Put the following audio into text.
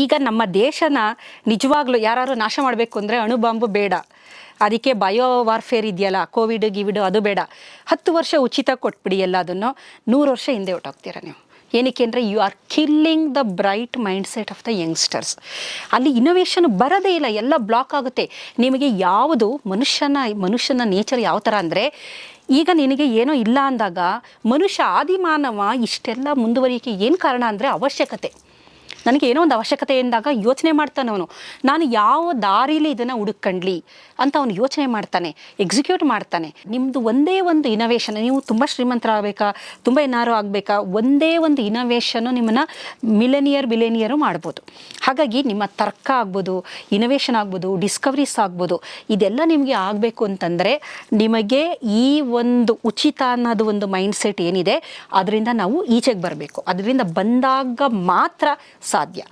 ಈಗ ನಮ್ಮ ದೇಶನ ನಿಜವಾಗ್ಲೂ ಯಾರು ನಾಶ ಮಾಡಬೇಕು ಅಂದರೆ ಅಣುಬಾಂಬು ಬೇಡ. ಅದಕ್ಕೆ ಬಯೋ ವಾರ್ಫೇರ್ ಇದೆಯಲ್ಲ ಕೋವಿಡ್ ಗಿವಿಡ್ ಅದು ಬೇಡ. ಹತ್ತು ವರ್ಷ ಉಚಿತ ಕೊಟ್ಬಿಡಿ ಎಲ್ಲ ಅದನ್ನು ನೂರು ವರ್ಷ ಹಿಂದೆ ಹೊಟ್ಟೋಗ್ತೀರ ನೀವು? ಏನಕ್ಕೆ ಅಂದರೆ you are killing the bright mind set of the youngsters ಅಲ್ಲಿ ಇನೋವೇಷನ್ ಬರೋದೇ ಇಲ್ಲ, ಎಲ್ಲ ಬ್ಲಾಕ್ ಆಗುತ್ತೆ. ನಿಮಗೆ ಯಾವುದು ಮನುಷ್ಯನ ಮನುಷ್ಯನ ನೇಚರ್ ಯಾವ ಥರ ಅಂದರೆ, ಈಗ ನಿನಗೆ ಏನೋ ಇಲ್ಲ ಅಂದಾಗ ಮನುಷ್ಯ ಆದಿಮಾನವ ಇಷ್ಟೆಲ್ಲ ಮುಂದುವರಿಯೋಕ್ಕೆ ಏನು ಕಾರಣ ಅಂದರೆ ಅವಶ್ಯಕತೆ. ನನಗೆ ಏನೋ ಒಂದು ಅವಶ್ಯಕತೆ ಎಂದಾಗ ಯೋಚನೆ ಮಾಡ್ತಾನೆ ಅವನು. ನಾನು ಯಾವ ದಾರಿಲಿ ಇದನ್ನು ಹುಡುಕೊಂಡ್ಲಿ ಅಂತ ಅವನು ಯೋಚನೆ ಮಾಡ್ತಾನೆ ಎಕ್ಸಿಕ್ಯೂಟ್ ಮಾಡ್ತಾನೆ. ನಿಮ್ಮದು ಒಂದೇ ಒಂದು ಇನೋವೇಷನ್ ನೀವು ತುಂಬ ಶ್ರೀಮಂತರಾಗಬೇಕಾ, ತುಂಬ ಏನಾರು ಆಗಬೇಕಾ, ಒಂದೇ ಒಂದು ಇನೋವೇಷನ್ನು ನಿಮ್ಮನ್ನು ಮಿಲೇನಿಯರ್ ಬಿಲೆನಿಯರು ಮಾಡ್ಬೋದು. ಹಾಗಾಗಿ ನಿಮ್ಮ ತರ್ಕ ಆಗ್ಬೋದು ಇನೋವೇಷನ್ ಆಗ್ಬೋದು ಡಿಸ್ಕವರೀಸ್ ಆಗ್ಬೋದು, ಇದೆಲ್ಲ ನಿಮಗೆ ಆಗಬೇಕು ಅಂತಂದರೆ ನಿಮಗೆ ಈ ಒಂದು ಉಚಿತ ಅನ್ನೋದು ಒಂದು ಮೈಂಡ್ ಸೆಟ್ ಏನಿದೆ, ಅದರಿಂದ ನಾವು ಈಚೆಗೆ ಬರಬೇಕು. ಅದರಿಂದ ಬಂದಾಗ ಮಾತ್ರ ಸಾಧ್ಯ